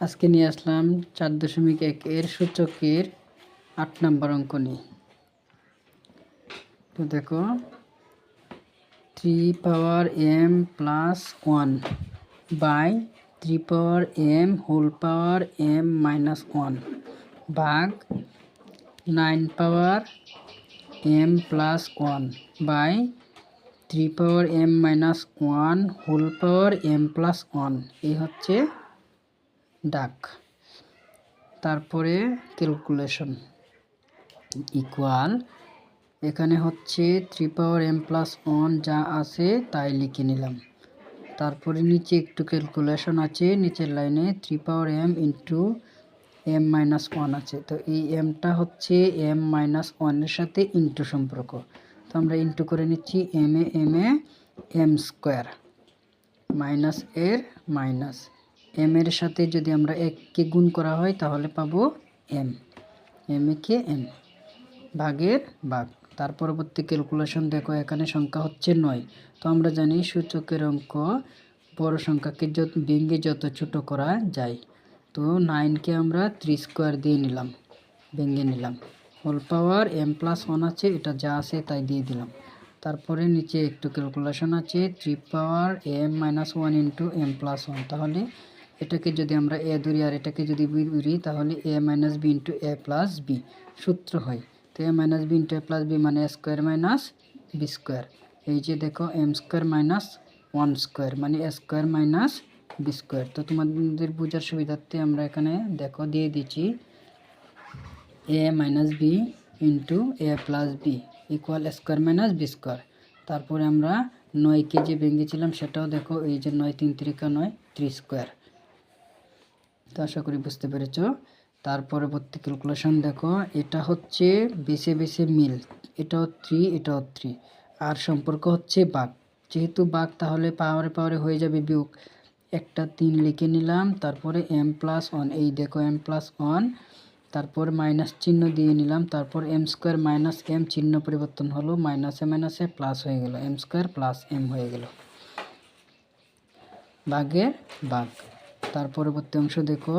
আজকে নিয়ে আসলাম চার দশমিক এক এর সূচকের আট নম্বর অঙ্ক নিয়ে। তো দেখো three power M plus one by three power M whole power M minus one ভাগ nine power M plus one by three power M minus one whole power M plus one এই হচ্ছে ডাক। তারপরে ক্যালকুলেশন। ইকুয়াল, এখানে হচ্ছে three power M plus one যা আছে তাই লিখে নিলাম। তারপরে নিচে একটু ক্যালকুলেশন আছে, নিচের লাইনে three power M into M minus one আছে। তো এই এমটা হচ্ছে এম মাইনাস ওয়ানের সাথে ইন্টু সম্পর্ক। তো আমরা ইন্টু করে নিচ্ছি M A M A M square minus এর মাইনাস এম এর সাথে যদি আমরা এককে গুণ করা হয়, তাহলে পাবো এম এম এ কে এম ভাগের ভাগ। তার পরবর্তী ক্যালকুলেশন দেখো, এখানে সংখ্যা হচ্ছে নয়। তো আমরা জানি সূচকের অঙ্ক বড় সংখ্যাকে যত, ভেঙে যত ছোট করা যায়। তো নাইনকে আমরা থ্রি স্কোয়ার দিয়ে নিলাম, ভেঙে নিলাম। Whole power m plus one আছে, এটা যা আছে তাই দিয়ে দিলাম। তারপরে নিচে একটু ক্যালকুলেশন আছে three power m minus one into m plus one তাহলে এটাকে যদি আমরা এ ধরি আর এটাকে যদি বি ধরি, তাহলে a minus b into a plus b সূত্র হয়। তো a minus b into a plus b মানে স্কোয়ার মাইনাস বি স্কোয়ার এই যে দেখো m square minus one square মানে a square minus b square তো তোমাদের বোঝার সুবিধার্থে আমরা এখানে দেখো, দিয়ে দিচ্ছি a minus b into a plus b equal square minus b square তারপরে আমরা নয় কেজি ভেঙেছিলাম, সেটাও দেখো, এই যে নয় তিন ত্রিকা নয় ত্রি স্কোয়ার তো আশা করি বুঝতে পেরেছ। তার পরবর্তী ক্যালকুলেশন দেখো, এটা হচ্ছে বেছে বেছে মিল, এটাও থ্রি এটাও থ্রি আর সম্পর্ক হচ্ছে বাঘ। যেহেতু বাঘ তাহলে পাওয়ারে পাওয়ারে হয়ে যাবে বিয়োগ। একটা তিন লিখে নিলাম, তারপরে এম প্লাস ওয়ান এই দেখো এম প্লাস ওয়ান তারপর মাইনাস চিহ্ন দিয়ে নিলাম, তারপর এম স্কোয়ার মাইনাস এম চিহ্ন পরিবর্তন হলো মাইনাসে মাইনাসে প্লাস হয়ে গেল এম স্কোয়ার প্লাস এম হয়ে গেল। বাঘের বাঘ। তার পরবর্তী অংশ দেখো।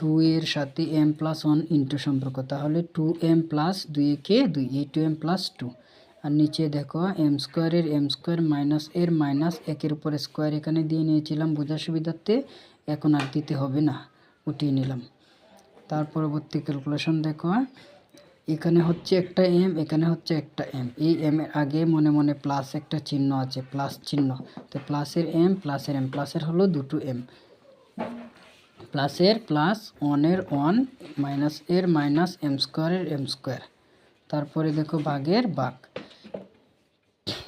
দুইয়ের সাথে এম প্লাস ওয়ান ইন্টু সম্পর্ক। তাহলে টু এম প্লাস দুই কে দুই, এই টু এম প্লাস টু আর নিচে দেখো এম স্কোয়ারের এম স্কোয়ার মাইনাস এর মাইনাস একের উপরে স্কোয়ার এখানে দিয়ে নিয়েছিলাম বোঝার সুবিধার্থে। এখন আর দিতে হবে না, উঠিয়ে নিলাম। তার পরবর্তী ক্যালকুলেশন দেখো। এখানে হচ্ছে একটা এম এখানে হচ্ছে একটা এম এই এম এর আগে মনে মনে প্লাস একটা চিহ্ন আছে প্লাস চিহ্ন। তো প্লাসের এম প্লাসের এম প্লাসের হলো দুটো এম প্লাসের প্লাস ওয়ানের ওয়ান মাইনাস এর মাইনাস এম স্কোয়ারের এম স্কোয়ার তারপরে দেখো বাঘের বাঘ।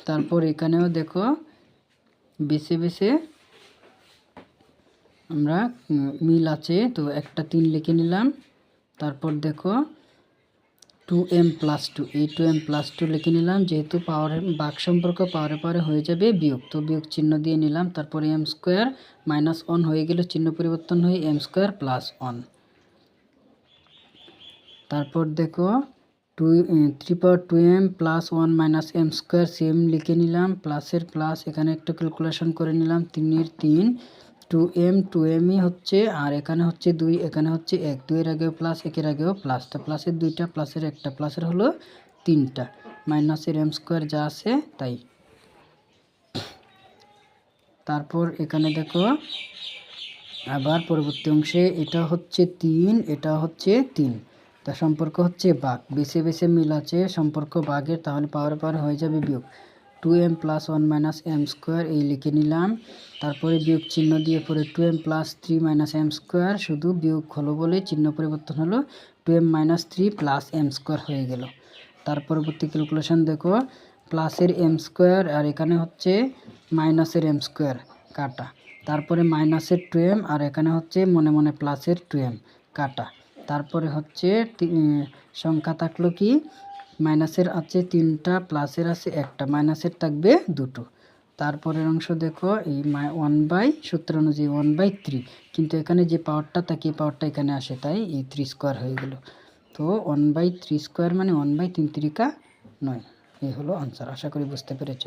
তারপর এখানেও দেখো বেছে বেছে আমরা মিল আছে। তো একটা তিন লিখে নিলাম। তারপর দেখো টু এম প্লাস টু এই টু এম প্লাস টু লিখে নিলাম, যেহেতু পাওয়ার বাক সম্পর্ক পাওয়ারে পাওয়ারে হয়ে যাবে বিয়োগ। তো বিয়োগ চিহ্ন দিয়ে নিলাম, তারপরে এম স্কোয়ার মাইনাস ওয়ান হয়ে গেলে চিহ্ন পরিবর্তন হয়ে এম স্কোয়ার প্লাস ওয়ান তারপর দেখো two three power two m plus one minus m square same লিখে নিলাম প্লাসের প্লাস এখানে একটু ক্যালকুলেশন করে নিলাম, তিনের তিন। টু এম টু এমই হচ্ছে, আর এখানে হচ্ছে দুই, এখানে হচ্ছে এক। দুইয়ের আগেও প্লাস একের আগেও প্লাস তো প্লাসের দুইটা প্লাসের একটা প্লাসের হলো তিনটা। মাইনাসের এম স্কোয়ার যা আছে, তাই। তারপর এখানে দেখো, আবার পরবর্তী অংশে এটা হচ্ছে তিন, এটা হচ্ছে তিন। তা সম্পর্ক হচ্ছে বাঘ বেছে বেছে মিল আছে, সম্পর্ক বাঘের তাহলে পাওয়ার পাওয়ার হয়ে যাবে বিয়োগ। Two m plus one minus m square এই লিখে নিলাম। তারপরে বিয়োগ চিহ্ন দিয়ে পরে two m plus three minus m square, শুধু বিয়োগ হলো বলে চিহ্ন পরিবর্তন হলো two m minus three plus m square হয়ে গেল। তার পরবর্তী ক্যালকুলেশন দেখো, প্লাসের এম স্কোয়ার আর এখানে হচ্ছে মাইনাসের এম স্কোয়ার কাটা। তারপরে মাইনাসের টু এম আর এখানে হচ্ছে মনে মনে প্লাসের টু এম কাটা। তারপরে হচ্ছে সংখ্যা থাকল কি? মাইনাসের আছে তিনটা, প্লাসের আছে একটা, মাইনাসের থাকবে দুটো। তারপরের অংশ দেখো, এই ওয়ান বাই সূত্র অনুযায়ী ওয়ান বাই থ্রি কিন্তু এখানে যে পাওয়ারটা থাকে, এই পাওয়ারটা এখানে আসে, তাই এই থ্রি স্কোয়ার হয়ে গেল। তো ওয়ান বাই থ্রি স্কোয়ার মানে ওয়ান বাই তিন ত্রিকা নয়। এই হলো আনসার আশা করি বুঝতে পেরেছ।